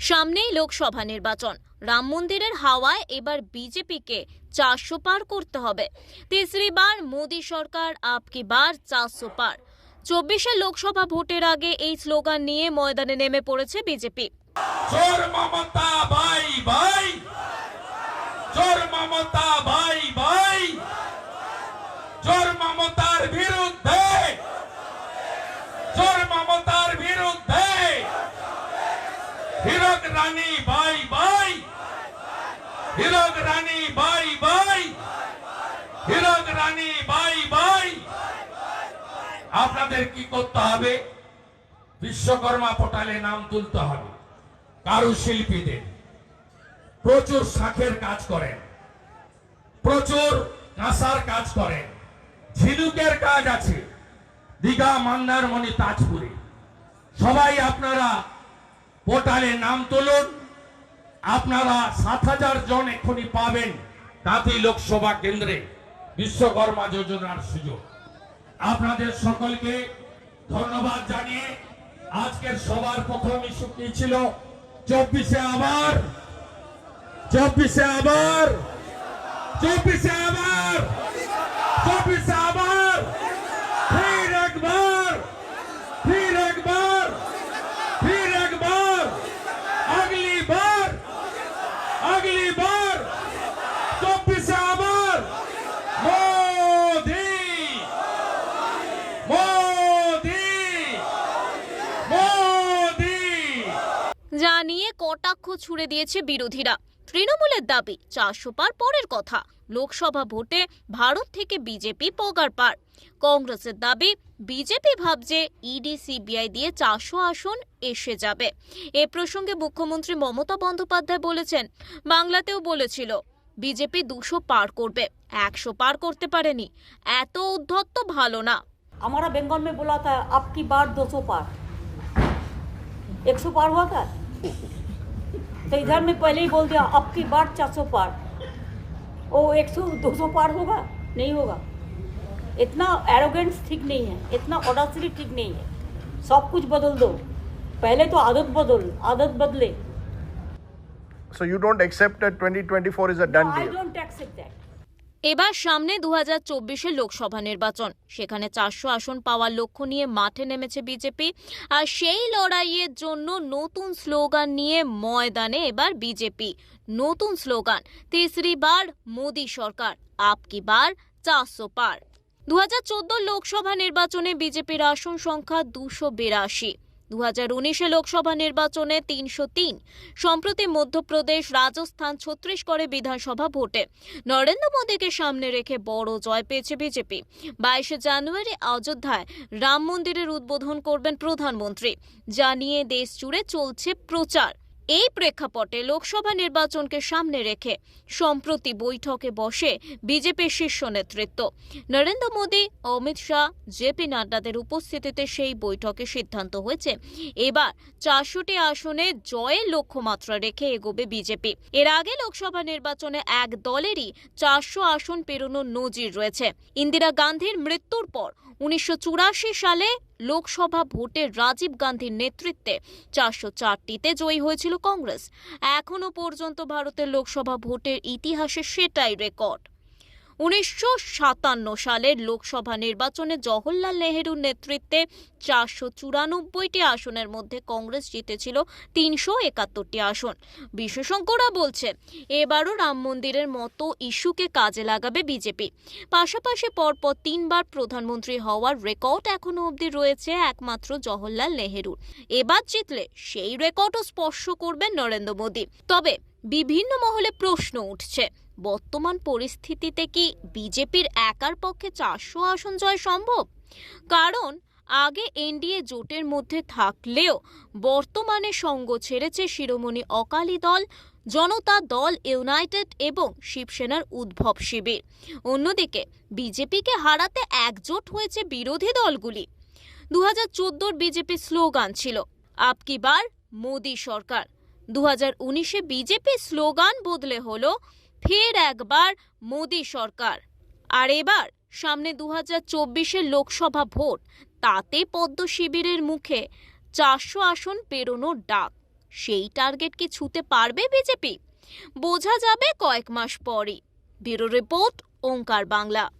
সামনেই লোকসভা নির্বাচন। রাম মন্দিরের হাওয়ায় এবার বিজেপিকে চারশো পার করতে হবে। তিসরি বার মোদী সরকার আপকি বার চারশো পার চব্বিশে লোকসভা ভোটের আগে এই স্লোগান নিয়ে ময়দানে নেমে পড়েছে বিজেপি। চোর Hirak Rani, bye bye. Hirak Rani, bye bye. Hirak Rani, bye bye. আপনাদের কি করতে হবে? বিশ্বকর্মা পোর্টালে নাম তুলতে হবে। কারুশিল্পীদের। প্রচুর শাঁখের কাজ করেন। প্রচুর কাঁসার কাজ করেন। ঝিনুকের কাজ আছে। দীঘা মন্দারমণি তাজপুরে। সবাই আপনারা পোর্টালে নাম তুলুন। আপনারা সাত হাজার জন এক্ষুনি পাবেন তাতেই লোকসভা কেন্দ্রে বিশ্বকর্মা যোজনার সুযোগ। আপনাদের সকলকে ধন্যবাদ জানিয়ে আজকের সবার প্রথম ইস্যু কি ছিল? চব্বিশে আবার চব্বিশে আবার চব্বিশে আবার চব্বিশে আবার ফির একবার ফির একবার ফির একবার আগলি বার আগলি বার চব্বিশে আবার মোদি মোদি মোদি জানিয়ে কটাক্ষ ছুড়ে দিয়েছে বিরোধীরা তৃণমূলের দাবি চারশো পার পরের কথা লোকসভা ভোটে ভারত থেকে বিজেপি পগার পার কংগ্রেসের দাবি বিজেপি ভাবছে ইডি সিবিআই দিয়ে চারশো আসন এসে যাবে এ প্রসঙ্গে মুখ্যমন্ত্রী মমতা বন্দ্যোপাধ্যায় বলেছেন বাংলাতেও বলেছিল বিজেপি দুশো পার করবে একশো পার করতে পারেনি এত উদ্ধত্ত ভালো না हमारा बंगाल में बोला था अब की बार 200 पार 100 पार हुआ था तो इधर में पहले ही बोल दिया अब की बार 400 पार। वो एक सौ पार होगा? नहीं होगा। इतना एरोगेंस ठीक नहीं है इतना ऑडासिटी ठीक नहीं है। सब कुछ बदल दो। पहले तो आदत बदल आदत बदले। So you don't accept that 2024 is a done I deal? Don't accept that এবার সামনে দু হাজার লোকসভা নির্বাচন। সেখানে চারশো আসন পাওয়ার লক্ষ্য নিয়ে মাঠে নেমেছে বিজেপি। আর সেই লড়াইয়ের জন্য নতুন স্লোগান নিয়ে ময়দানে এবার বিজেপি। নতুন স্লোগান, তিসরি বার মোদী সরকার আপকি বার চারশো পার। দু হাজার লোকসভা নির্বাচনে বিজেপির আসন সংখ্যা দুশো বিরাশি। দু হাজার উনিশে লোকসভা নির্বাচনে তিনশো তিন। সম্প্রতি মধ্যপ্রদেশ, রাজস্থান, ছত্তিশগড়ে বিধানসভা ভোটে। নরেন্দ্র মোদীকে সামনে রেখে বড় জয় পেয়েছে বিজেপি। বাইশে জানুয়ারি অযোধ্যায় রাম মন্দিরের উদ্বোধন করবেন প্রধানমন্ত্রী। জানিয়ে দেশ জুড়ে চলছে প্রচার। এই প্রেক্ষাপটে লোকসভা নির্বাচনকে সামনে রেখে সম্প্রতি বৈঠকে বসে বিজেপির শীর্ষ নেতৃত্ব। নরেন্দ্র মোদী, অমিত শাহ, জেপি নাড্ডাদের উপস্থিতিতে সেই বৈঠকে সিদ্ধান্ত হয়েছে। এবার চারশোটি আসনে জয়ের লক্ষ্যমাত্রা রেখে এগোবে বিজেপি। এর আগে লোকসভা নির্বাচনে এক দলেরই চারশো আসন পেরোনোর নজির রয়েছে। ইন্দিরা গান্ধীর মৃত্যুর পর উনিশশো চুরাশি সালে লোকসভা ভোটে রাজীব গান্ধীর নেতৃত্বে চারশো চারটিতে জয়ী হয়েছিল কংগ্রেস। এখনও পর্যন্ত ভারতের লোকসভা ভোটের ইতিহাসে সেটাই রেকর্ড। উনিশশো সাতান্ন সালের লোকসভা নির্বাচনে জওহরলাল নেহেরুর নেতৃত্বে চারশো চুরানব্বইটি আসনের মধ্যে কংগ্রেস জিতেছিল তিনশো একাত্তরটি আসন। বিশেষজ্ঞরা বলছে এবারও রাম মন্দিরের মতো ইস্যুকে কাজে লাগাবে বিজেপি। পাশাপাশি পরপর তিনবার প্রধানমন্ত্রী হওয়ার রেকর্ড এখনও অবধি রয়েছে একমাত্র জওহরলাল নেহেরুর। এবার জিতলে সেই রেকর্ডও স্পর্শ করবেন নরেন্দ্র মোদী। তবে বিভিন্ন মহলে প্রশ্ন উঠছে বর্তমান পরিস্থিতিতে কি বিজেপির একার পক্ষে চারশো আসন জয় সম্ভব? কারণ আগে এনডিএ জোটের মধ্যে থাকলেও বর্তমানে সঙ্গ ছেড়েছে শিরোমণি অকালি দল, জনতা দল ইউনাইটেড এবং শিবসেনার উদ্ভব শিবির। অন্যদিকে বিজেপিকে হারাতে একজোট হয়েছে বিরোধী দলগুলি। দু হাজার চোদ্দোর বিজেপির স্লোগান ছিল আপকি বার মোদী সরকার। দু হাজার উনিশে বিজেপি স্লোগান বদলে হলো ফের একবার মোদী সরকার। আর এবার সামনে দু হাজার লোকসভা ভোট, তাতে পদ্ম শিবিরের মুখে চারশো আসন পেরোনোর ডাক। সেই টার্গেট কি ছুতে পারবে বিজেপি? বোঝা যাবে কয়েক মাস পরই। Bureau report Omkar Bangla.